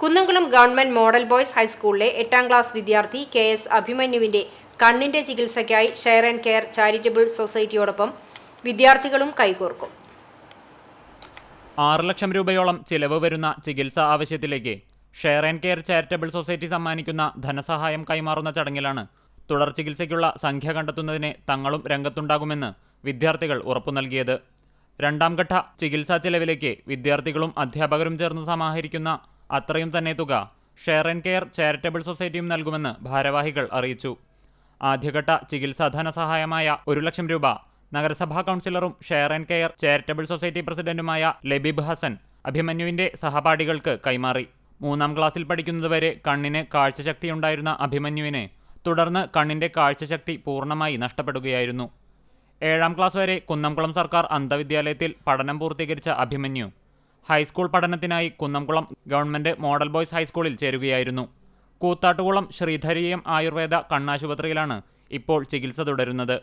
Kunnamkulam government model boys ഹൈസ്കൂളിലെ എട്ടാം class വിദ്യാർത്ഥി കെ എസ് അഭിമന്യുവിന്റെ കണ്ണിന്റെ ചികിത്സയ്ക്കായി ഷെയർ ആൻഡ് കെയർ ചാരിറ്റബിൾ സൊസൈറ്റിയോടൊപ്പം വിദ്യാർത്ഥികളും കൈകോർക്കും. ആറ് ലക്ഷം രൂപയോളം ചിലവ് വരുന്ന ചികിത്സാ ആവശ്യത്തിലേക്ക് share and care charitable society സമ്മാനിക്കുന്ന ധനസഹായം കൈമാറുന്ന ചടങ്ങിലാണ് തുടർ ചികിത്സയ്ക്കുള്ള സംഖ്യ കണ്ടെത്തുന്നതിന് തങ്ങളും രംഗത്തുണ്ടാകുമെന്ന് വിദ്യാർത്ഥികൾ ഉറപ്പു നൽകിയത്. രണ്ടാംഘട്ട ചികിത്സാ ചെലവിലേക്ക് വിദ്യാർത്ഥികളും അധ്യാപകരും ചേർന്ന് സമാഹരിക്കുന്ന അത്രയും തന്നെ തുക ഷെയർ ആൻഡ് കെയർ ചാരിറ്റബിൾ സൊസൈറ്റിയും നൽകുമെന്ന് ഭാരവാഹികൾ അറിയിച്ചു. ആദ്യഘട്ട ചികിത്സാ ധനസഹായമായ ഒരു ലക്ഷം രൂപ നഗരസഭാ കൗൺസിലറും share and care charitable society പ്രസിഡന്റുമായ ലബീബ് ഹസൻ അഭിമന്യുവിന്റെ സഹപാഠികൾക്ക് കൈമാറി. മൂന്നാം ക്ലാസ്സിൽ പഠിക്കുന്നതുവരെ കണ്ണിന് കാഴ്ചശക്തിയുണ്ടായിരുന്ന അഭിമന്യുവിനെ തുടർന്ന് കണ്ണിന്റെ കാഴ്ചശക്തി പൂർണമായി നഷ്ടപ്പെടുകയായിരുന്നു. ഏഴാം ക്ലാസ് വരെ കുന്നംകുളം സർക്കാർ അന്ധവിദ്യാലയത്തിൽ പഠനം പൂർത്തീകരിച്ച അഭിമന്യു ഹൈസ്കൂൾ പഠനത്തിനായി കുന്നംകുളം ഗവൺമെന്റ് മോഡൽ ബോയ്സ് ഹൈസ്കൂളിൽ ചേരുകയായിരുന്നു. കൂത്താട്ടുകുളം ശ്രീധരീയം ആയുർവേദ കണ്ണാശുപത്രിയിലാണ് ഇപ്പോൾ ചികിത്സ തുടരുന്നത്.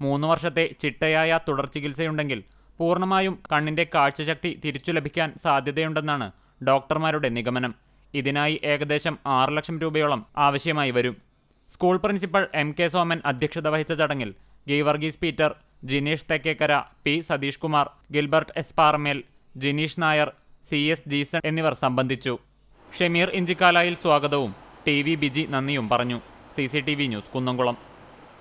മൂന്ന് വർഷത്തെ ചിട്ടയായ തുടർ ചികിത്സയുണ്ടെങ്കിൽ പൂർണമായും കണ്ണിന്റെ കാഴ്ചശക്തി തിരിച്ചു ലഭിക്കാൻ സാധ്യതയുണ്ടെന്നാണ് ഡോക്ടർമാരുടെ നിഗമനം. ഇതിനായി ഏകദേശം ആറ് ലക്ഷം രൂപയോളം ആവശ്യമായി വരും. School principal M K Soman അധ്യക്ഷത വഹിച്ച ചടങ്ങിൽ Geevarghese Peter Jineesh Thekkekara P Satheesh Kumar Gilbert S Paramel Jineesh Nair C S Jeeson എന്നിവർ സംബന്ധിച്ചു. ഷമീർ ഇഞ്ചിക്കാലായിൽ സ്വാഗതവും ടി വി ബിജി നന്ദിയും പറഞ്ഞു. C C T V news Kunnamkulam.